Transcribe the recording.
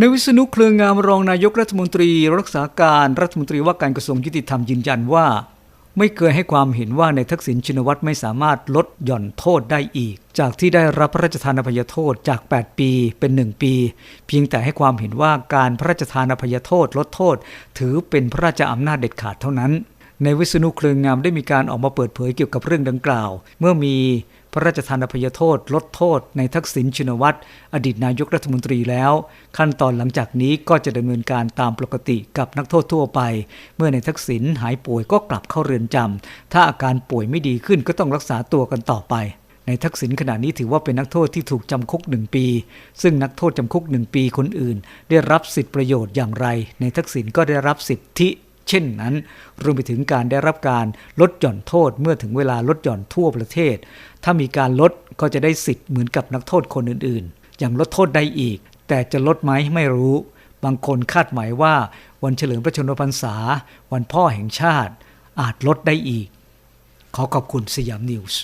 ในวิษณุเครืองามรองนายกรัฐมนตรีรักษาการรัฐมนตรีว่าการกระทรวงยุติธรรมยืนยันว่า ไม่เคยให้ความเห็นว่าในทักษิณชินวัตรไม่สามารถลดหย่อนโทษได้อีก จากที่ได้รับพระราชทานอภัยโทษจาก 8 ปีเป็น 1 ปี เพียงแต่ให้ความเห็นว่าการพระราชทานอภัยโทษลดโทษ ถือเป็นพระราชอำนาจเด็ดขาดเท่านั้น ในวิษณุเครืองามได้มีการออกมาเปิดเผยเกี่ยวกับเรื่องดังกล่าว เมื่อมี ระราชทานอภัยโทษ ลดโทษในทักษิณชินวัตรอดีตนายกรัฐมนตรีแล้ว ขั้นตอนหลังจากนี้ก็จะดำเนินการตามปกติกับนักโทษทั่วไป เมื่อในทักษิณหายป่วยก็กลับเข้าเรือนจำถ้าอาการป่วยไม่ดีขึ้นก็ต้องรักษาตัวกันต่อไปในทักษิณขณะนี้ถือว่าเป็นนักโทษที่ถูกจำคุกหนึ่งปี ซึ่งนักโทษจำคุกหนึ่งปีคนอื่น ได้รับสิทธิประโยชน์อย่างไร ในทักษิณก็ได้รับสิทธิ เช่นนั้น รวมไปถึงการได้รับการลดหย่อนโทษเมื่อถึงเวลาลดหย่อนทั่วประเทศ ถ้ามีการลดก็จะได้สิทธิ์เหมือนกับนักโทษคนอื่นๆ อย่างลดโทษได้อีก แต่จะลดไหมไม่รู้ บางคนคาดหมายว่า วันเฉลิมพระชนมพรรษา วันพ่อแห่งชาติ อาจลดได้อีก ขอขอบคุณสยามนิวส์